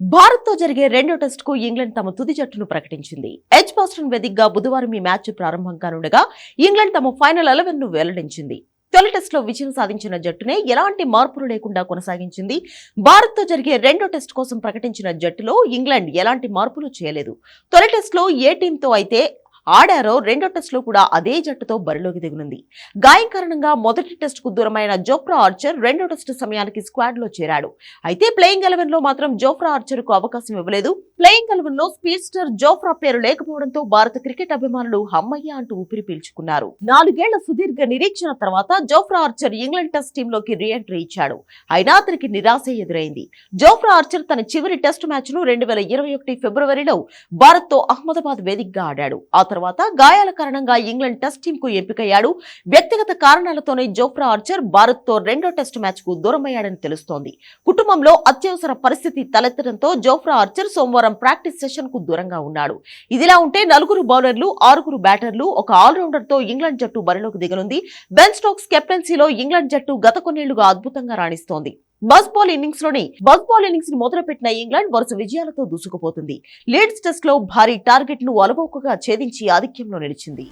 భారత్తో జరిగే రెండో టెస్ట్కు ఇంగ్లాండ్ తమ తుది జట్టును ప్రకటించింది. ఎచ్ బాస్టన్ వేదికగా బుధవారం ఈ మ్యాచ్ ప్రారంభం కానుండగా ఇంగ్లాండ్ తమ ఫైనల్ ఎలెవెన్ను వెల్లడించింది. తొలి టెస్టులో విజయం సాధించిన జట్టునే ఎలాంటి మార్పులు లేకుండా కొనసాగించింది. భారత్తో జరిగే రెండో టెస్ట్ కోసం ప్రకటించిన జట్టులో ఇంగ్లాండ్ ఎలాంటి మార్పులు చేయలేదు. తొలి టెస్టులో ఏ టీంతో అయితే ఆడారో రెండో టెస్ట్లో కూడా అదే జట్టుతో బరిలోకి దిగనుంది. గాయం కారణంగా మొదటి టెస్ట్కు దూరమైన జోఫ్రా ఆర్చర్ రెండో టెస్ట్ సమయానికి స్క్వాడ్లో చేరాడు. అయితే ప్లేయింగ్ ఎలెవెన్లో మాత్రం జోఫ్రా ఆర్చర్కు అవకాశం ఇవ్వలేదు. ప్లేయింగ్ ఎలెవెన్లో స్పీడ్స్టర్ జోఫ్రా పేరు లేకపోవడంతో భారత క్రికెట్ అభిమానులు హమ్మయ్య అంటూ ఊపిరి పీల్చుకున్నారు. నాలుగేళ్ళ సుదీర్ఘ నిరీక్షణ తర్వాత జోఫ్రా ఆర్చర్ ఇంగ్లాండ్ టెస్ట్ టీమ్లోకి ఇచ్చాడు. అయినా అతనికి నిరాశ ఎదురైంది. జోఫ్రా ఆర్చర్ తన చివరి టెస్ట్ మ్యాచ్ను రెండు వేల ఇరవై ఒకటి ఫిబ్రవరిలో భారత్తో అహ్మదాబాద్ వేదికగా ఆడాడు. ఆ తర్వాత గాయాల కారణంగా ఇంగ్లాండ్ టెస్ట్ టీమ్కు ఎంపికయ్యాడు. వ్యక్తిగత కారణాలతోనే జోఫ్రా ఆర్చర్ భారత్తో రెండో టెస్ట్ మ్యాచ్కు దూరమయ్యాడని తెలుస్తోంది. కుటుంబంలో అత్యవసర పరిస్థితి తలెత్తడంతో జోఫ్రా ఆర్చర్ సోమవారం ప్రాక్టీస్ సెషన్కు దూరంగా ఉన్నాడు. ఇదిలా ఉంటే నలుగురు బౌలర్లు ఆరుగురు బ్యాటర్లు ఒక ఆల్రౌండర్తో ఇంగ్లాండ్ జట్టు బరిలోకి దిగనుంది. బెన్ స్టోక్స్ కెప్టెన్సీలో ఇంగ్లాండ్ జట్టు గత కొన్నేళ్ళుగా అద్భుతంగా రాణిస్తోంది. బస్ బాల్ ఇన్నింగ్స్లోని బస్ బాల్ ఇన్నింగ్స్ని మొదలుపెట్టిన ఇంగ్లాండ్ వరుస విజయాలతో దూసుకుపోతుంది. లీడ్స్ టెస్ట్లో భారీ టార్గెట్ను అలవోకగా ఛేదించి ఆధిక్యంలో నిలిచింది.